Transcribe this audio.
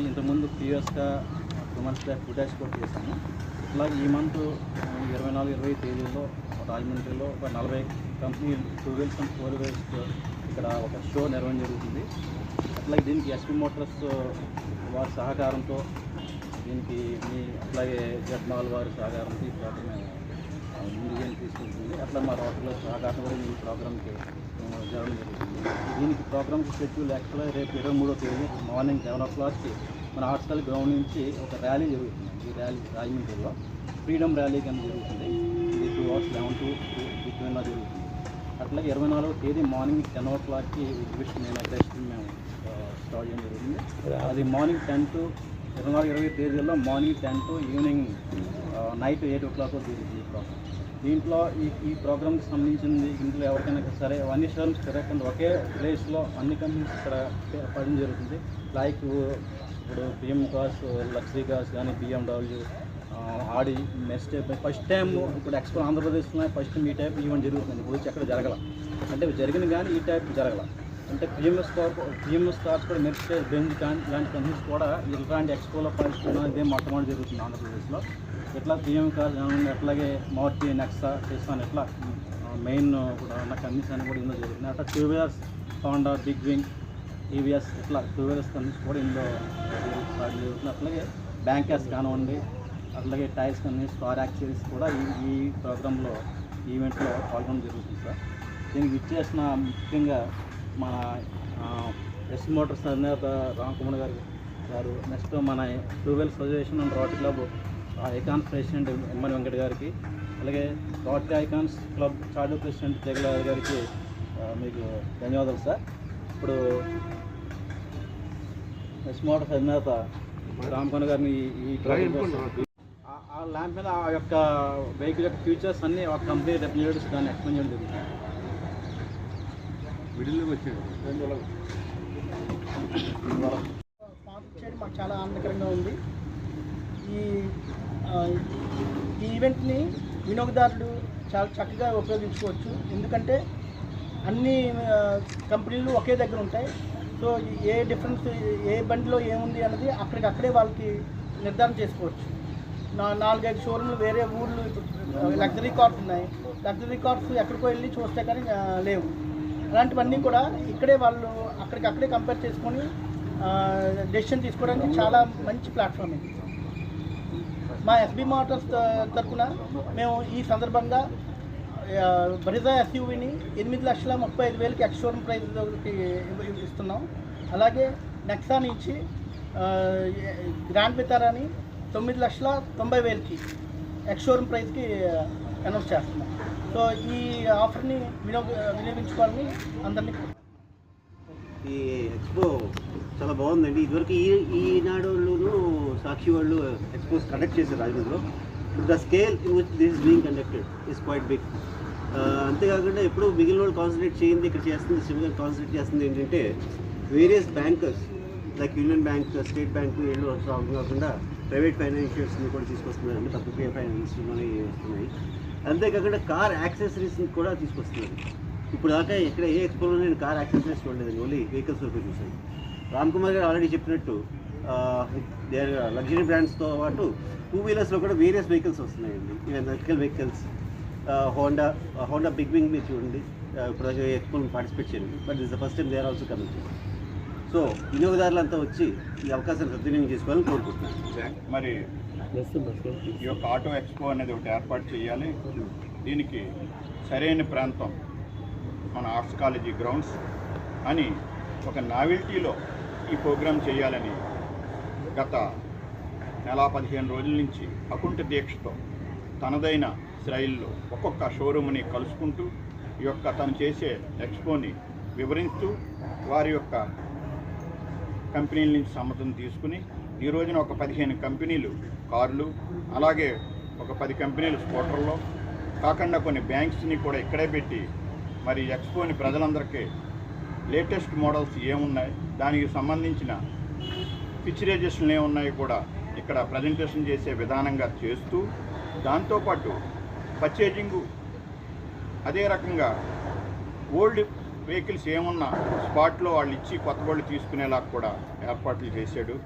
ఇంతకుముందు ప్రీవియస్గా two months back food export చేశాము ఇట్లా ఈ మంత్ ఇరవై నాలుగు ఇరవై తేదీల్లో రాజమండ్రిలో ఒక నలభై కంపెనీలు two wheels and four wheels ఇక్కడ ఒక షో నిర్వహణ జరుగుతుంది. అట్లాగే దీనికి ఎస్పీ మోటార్స్ వారి సహకారంతో దీనికి మీ అట్లాగే జడ్మాల్ వారి సహకారంతో ఈ ప్రోగ్రామ్ మేము ఆ, ముందుగా తీసుకుంటుంది అట్లా మా సహకారం కూడా ఈ ప్రోగ్రామ్కి జరగడం జరుగుతుంది. దీనికి ప్రోగ్రామ్కి షెడ్యూల్ యాక్చువల్గా రేపు ఇరవై మూడో తేదీ మార్నింగ్ సెవెన్ ఓ క్లాక్కి మన హాస్టల్ గ్రౌండ్ నుంచి ఒక ర్యాలీ జరుగుతుంది. ఈ ర్యాలీ రాజమండ్రిలో. ఫ్రీడమ్ ర్యాలీ కింద జరుగుతుంది. ఇది టూ అవర్స్ లెవెన్ టు బిట్వీన్లో జరుగుతుంది. అట్లాగే ఇరవై నాలుగో తేదీ మార్నింగ్ టెన్ ఓ క్లాక్కి ఎగ్జిబిషన్ మేము టెస్ట్ మేము స్టార్ట్ చేయడం జరిగింది అది మార్నింగ్ టెన్ టు ఇరవై నాలుగు ఇరవై తేదీల్లో morning ten to evening night eight o'clock జరుగుతుంది ఈ ప్రోగ్రామ్ దీంట్లో ఈ ఈ ప్రోగ్రామ్కి సంబంధించింది ఇంట్లో ఎవరికైనా సరే అన్ని షోరూమ్స్ కరెక్ట్ ఒకే ప్లేస్లో అన్ని కంపెనీస్ ఇక్కడ పడడం జరుగుతుంది. లైక్ ఇప్పుడు B M cars luxury cars కానీ B M W Audi next first time ఇప్పుడు ఎక్స్పో ఆంధ్రప్రదేశ్లో ఫస్ట్ టైం ఈ టైప్ ఈవెంట్ జరుగుతుంది. గురించి ఎక్కడ జరగల. అంటే జరిగిన కానీ ఈ టైప్ జరగల. అంటే పిఎంఎస్ కార్ పిఎంఎస్ కార్స్ కూడా మెర్సిడైజ్ బెంజ్ ఇలాంటి కంపెనీస్ కూడా ఇలాంటి ఎక్స్పోలో పాల్గొనడం ఇదే మొట్టమొదటి జరుగుతుంది ఆంధ్రప్రదేశ్లో. ఇట్లా పిఎం కార్ అట్లాగే మారుతి నెక్సా చేస్తాను ఇట్లా మెయిన్ కూడా ఉన్న కంపెనీస్ అని కూడా ఇందులో జరుగుతున్నాయి. అట్లా two wheelers Honda big wing E Vs ఇట్లా టూ వీలర్స్ కంపెనీస్ కూడా ఇందులో జరుగుతుంది అట్లాగే బ్యాంకర్స్ కానివ్వండి అట్లాగే టైర్స్ కంపెనీస్ కార్ యాక్సరీస్ కూడా ఈ ఈ ప్రోగ్రాంలో ఈవెంట్లో పాల్గొనడం జరుగుతుంది సార్. దీనికి ఇచ్చేసిన ముఖ్యంగా మన ఎస్ మోటార్స్ అధినేత రామ్ కుమార్ గారు గారు నెక్స్ట్ మన two wheelers association and rotary club icons president Emmani Venkata గారికి అలాగే rotary icons club charter president Jagala గారికి ఆ, మీకు ధన్యవాదాలు సార్ ఇప్పుడు ఎస్ మోటార్స్ అధినేత రామ్ కుమార్ గారిని ఈ- ఆ- ఆ ల్యాంప్ మీద ఆ యొక్క వెహికల్ యొక్క ఫీచర్స్ అన్ని ఒక కంపెనీ రిప్రజెంటేటివ్స్ దాన్ని ఎక్స్ప్లెయిన్ చేయడం వచ్చాడు స్పాన్సర్ చేయడం మాకు చాలా ఆనందకరంగా ఉంది. ఈ ఈ ఈవెంట్ని వినియోగదారులు చాలా చక్కగా ఉపయోగించుకోవచ్చు. ఎందుకంటే అన్ని కంపెనీలు ఒకే దగ్గర ఉంటాయి. సో ఏ డిఫరెన్స్ ఏ బండిలో ఏముంది అన్నది అక్కడికక్కడే వాళ్ళకి నిర్ధారణ చేసుకోవచ్చు. నా నాలుగైదు షోరూమ్లు వేరే ఊర్లు లగ్జరీ కార్స్ ఉన్నాయి. లగ్జరీ కార్స్ ఎక్కడికో వెళ్ళి చూస్తే కానీ లేవు. అలాంటివన్నీ కూడా ఇక్కడే వాళ్ళు అక్కడికి అక్కడే కంపేర్ చేసుకొని డెసిషన్ తీసుకోవడానికి చాలా మంచి ప్లాట్ఫామ్ ఇది. మా ఎస్బీ మోటార్స్ తరఫున మేము ఈ సందర్భంగా బ్రిజా ఎస్యూవిని ఎనిమిది లక్షల ముప్పై ఐదు వేలకి ఎక్స్ షోరూమ్ ప్రైస్కి ఇస్తున్నాం. అలాగే నెక్సా నుంచి గ్రాండ్ వితారాని తొమ్మిది లక్షల తొంభై వేలకి ఎక్స్ షోరూమ్ ప్రైస్కి అనౌన్స్ చేస్తున్నాం. సో ఈ ఆఫర్ని వినియోగ వినియోగించుకోవాలని అందరినీ ఈ ఎక్స్పో చాలా బాగుందండి. ఇదివరకు ఈ ఈనాడులోను సాక్షి వాళ్ళు ఎక్స్పోస్ కండక్ట్ చేశారు రాజమండ్రిలో. The scale which this is being conducted is quite big. అంతేకాకుండా ఎప్పుడు మిగిలిన వాళ్ళు కాన్సన్ట్రేట్ చేయింది ఇక్కడ చేస్తుంది సిమిలర్ కాన్సన్ట్రేట్ చేస్తుంది ఏంటంటే various bankers like union bank state bank వీళ్ళు కాకుండా ప్రైవేట్ ఫైనాన్షియల్స్ని కూడా తీసుకొస్తున్నారండి. తక్కువ ఫైనాన్షియల్ అనేవి వస్తున్నాయి. అంతేకాకుండా కార్ యాక్సెసరీస్ని కూడా తీసుకొస్తున్నారు. ఇప్పుడు దాకా ఎక్కడ ఏ ఎక్స్పోలో నేను కార్ యాక్సెసరీస్ చూడలేదండి ఓన్లీ వెహికల్స్ వరకు చూసాను రామ్ కుమార్ గారు ఆల్రెడీ చెప్పినట్టు లగ్జరీ బ్రాండ్స్తో పాటు టూ వీలర్స్లో కూడా వేరియస్ వెహికల్స్ వస్తున్నాయండి. Even electrical vehicles Honda Honda big wing మీరు చూడండి. ఇప్పుడు ఎక్స్పోలో పార్టిసిపేట్ చేయండి but this the first time they are also coming so వినియోగదారులంతా వచ్చి ఈ అవకాశాన్ని సద్వినియోగం చేసుకోవాలని కోరుకుంటున్నాను. మరి ఈ యొక్క ఆటో ఎక్స్పో అనేది ఒకటి ఏర్పాటు చేయాలి. దీనికి సరైన ప్రాంతం మన ఆర్ట్స్ కాలేజీ గ్రౌండ్స్ అని ఒక నావెల్టీలో ఈ ప్రోగ్రాం చేయాలని గత నెల పదిహేను రోజుల నుంచి అకుంఠ దీక్షతో తనదైన శైలిలో ఒక్కొక్క షోరూమ్ని కలుసుకుంటూ ఈ యొక్క తను చేసే ఎక్స్పోని వివరిస్తూ వారి యొక్క కంపెనీల నుంచి సమ్మతం తీసుకుని ఈ రోజున ఒక పదిహేను కంపెనీలు కార్లు అలాగే ఒక పది కంపెనీలు స్కూటర్లో కాకుండా కొన్ని బ్యాంక్స్ని కూడా ఇక్కడే పెట్టి మరి ఎక్స్పోని ప్రజలందరికీ లేటెస్ట్ మోడల్స్ ఏమున్నాయి దానికి సంబంధించిన పిచ్ పిక్చరైజేషన్లు ఏమున్నాయి కూడా ఇక్కడ ప్రజెంటేషన్ చేసే విధానంగా చేస్తూ దాంతోపాటు పర్చేజింగు అదే రకంగా ఓల్డ్ వెహికల్స్ ఏమున్నా స్పాట్లో వాళ్ళు ఇచ్చి కొత్త వాళ్ళు తీసుకునేలా కూడా ఏర్పాట్లు చేశాడు.